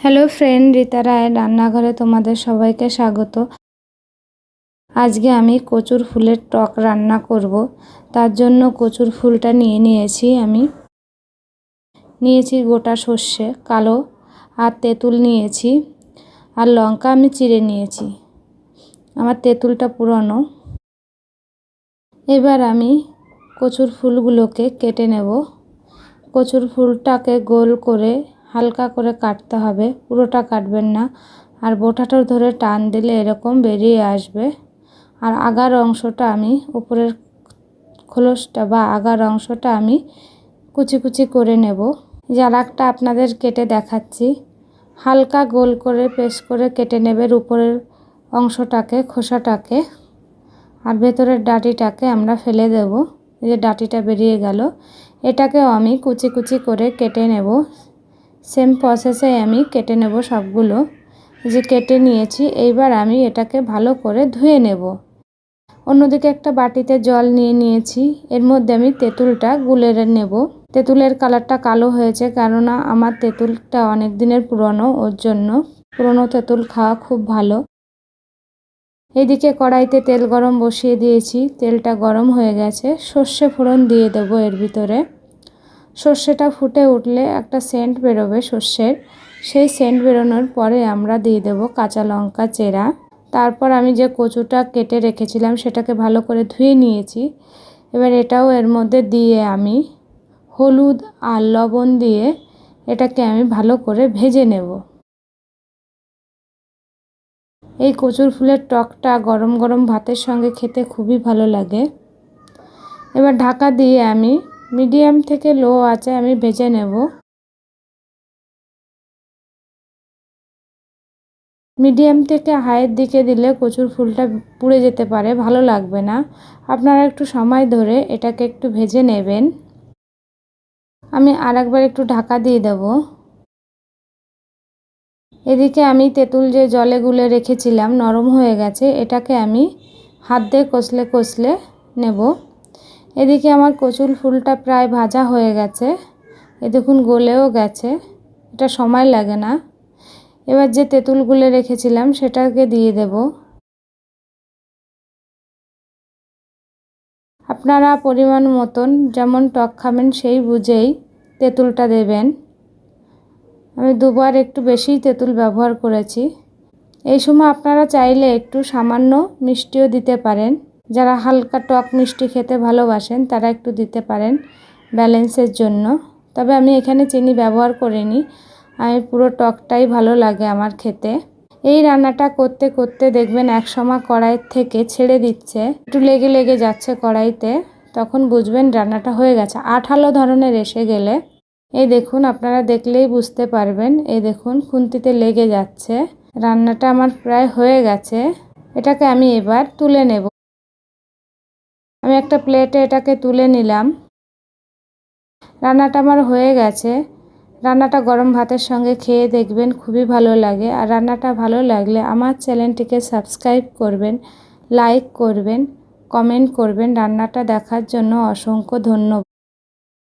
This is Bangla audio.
হ্যালো ফ্রেন্ড রীতা রায়ের রান্নাঘরে তোমাদের সবাইকে স্বাগত। আজকে আমি কচুর ফুলের টক রান্না করব। তার জন্য কচুর ফুলটা নিয়ে নিয়েছি আমি। নিয়েছি গোটা সর্ষে, কালো, আর তেঁতুল নিয়েছি। আর লঙ্কা আমি চিড়ে নিয়েছি। আমার তেঁতুলটা পুরনো। এবার আমি কচুর ফুলগুলোকে কেটে নেব। কচুর ফুলটাকে গোল করে হালকা করে কাটতে হবে। পুরোটা কাটবেন না। আর বোটাটা ধরে টান দিলে এরকম বেরিয়ে আসবে। আর আগার অংশটা আমি উপরের খোলসটা বা আগার অংশটা আমি কুচি কুচি করে নেব। যার একটা আপনাদের কেটে দেখাচ্ছি। হালকা গোল করে পেস করে কেটে নেবের উপরের অংশটাকে, খোসাটাকে। আর ভেতরের ডাটিটাকে আমরা ফেলে দেব। যে ডাটিটা বেরিয়ে গেল। এটাকেও আমি কুচি কুচি করে কেটে নেব। সেম প্রসেসে আমি কেটে নেব সবগুলো। যে কেটে নিয়েছি, এইবার আমি এটাকে ভালো করে ধুয়ে নেব। অন্যদিকে একটা বাটিতে জল নিয়ে নিয়েছি, এর মধ্যে আমি তেঁতুলটা গুলে নেব। তেঁতুলের কালারটা কালো হয়েছে কেননা আমার তেঁতুলটা অনেক দিনের পুরনো, ওর জন্য পুরনো তেঁতুল খাওয়া খুব ভালো। এদিকে কড়াইতে তেল গরম বসিয়ে দিয়েছি, তেলটা গরম হয়ে গেছে, সর্ষে ফোড়ন দিয়ে দেবো এর ভিতরে। সর্ষেটা ফুটে উঠলে একটা সেন্ট বেরোবে সর্ষের। সেই সেন্ট বেরোনোর পরে আমরা দিয়ে দেব কাঁচা লঙ্কা চেরা। তারপর আমি যে কচুটা কেটে রেখেছিলাম সেটাকে ভালো করে ধুয়ে নিয়েছি। এবার এটাও এর মধ্যে দিয়ে আমি হলুদ আর লবণ দিয়ে এটাকে আমি ভালো করে ভেজে নেব। এই কচুর ফুলের টকটা গরম গরম ভাতের সঙ্গে খেতে খুবই ভালো লাগে। এবার ঢাকা দিয়ে আমি মিডিয়াম থেকে লো আছে, আমি ভেজে নেব। মিডিয়াম থেকে হাইয়ের দিকে দিলে কচুর ফুলটা পুড়ে যেতে পারে, ভালো লাগবে না। আপনারা একটু সময় ধরে এটাকে একটু ভেজে নেবেন। আমি আর একবার একটু ঢাকা দিয়ে দেব। এদিকে আমি তেঁতুল যে জলে গুলে রেখেছিলাম, নরম হয়ে গেছে, এটাকে আমি হাত দিয়ে কষলে কষলে নেব। এদিকে আমার কচুল ফুলটা প্রায় ভাজা হয়ে গেছে। এ দেখুন, গলেও গেছে। এটা সময় লাগে না। এবার যে তেঁতুলগুলো রেখেছিলাম, সেটাকে দিয়ে দেব। আপনারা পরিমাণ মতন যেমন টক খাবেন, সেই বুঝেই তেঁতুলটা দেবেন। আমি দুবার একটু বেশিই তেঁতুল ব্যবহার করেছি। এই সময় আপনারা চাইলে একটু সামান্য মিষ্টিও দিতে পারেন। যারা হালকা টক মিষ্টি খেতে ভালোবাসেন, তারা একটু দিতে পারেন ব্যালেন্সের জন্য। তবে আমি এখানে চিনি ব্যবহার করিনি আমি পুরো টকটাই ভালো লাগে আমার খেতে। এই রান্নাটা করতে করতে দেখবেন এক সময় কড়াইয়ের থেকে ছেড়ে দিচ্ছে, একটু লেগে লেগে যাচ্ছে কড়াইতে, তখন বুঝবেন রান্নাটা হয়ে গেছে। আঠালো ধরনের এসে গেলে, এই দেখুন আপনারা দেখলেই বুঝতে পারবেন, এই দেখুন খুন্তিতে লেগে যাচ্ছে। রান্নাটা আমার প্রায় হয়ে গেছে, এটাকে আমি এবার তুলে নেব। আমি একটা প্লেটে এটাকে তুলে নিলাম। রান্নাটা আমার হয়ে গেছে। রান্নাটা গরম ভাতের সঙ্গে খেয়ে দেখবেন খুবই ভালো লাগে। আর রান্নাটা ভালো লাগলে আমার চ্যানেলটিকে সাবস্ক্রাইব করবেন, লাইক করবেন, কমেন্ট করবেন। রান্নাটা দেখার জন্য অসংখ্য ধন্যবাদ।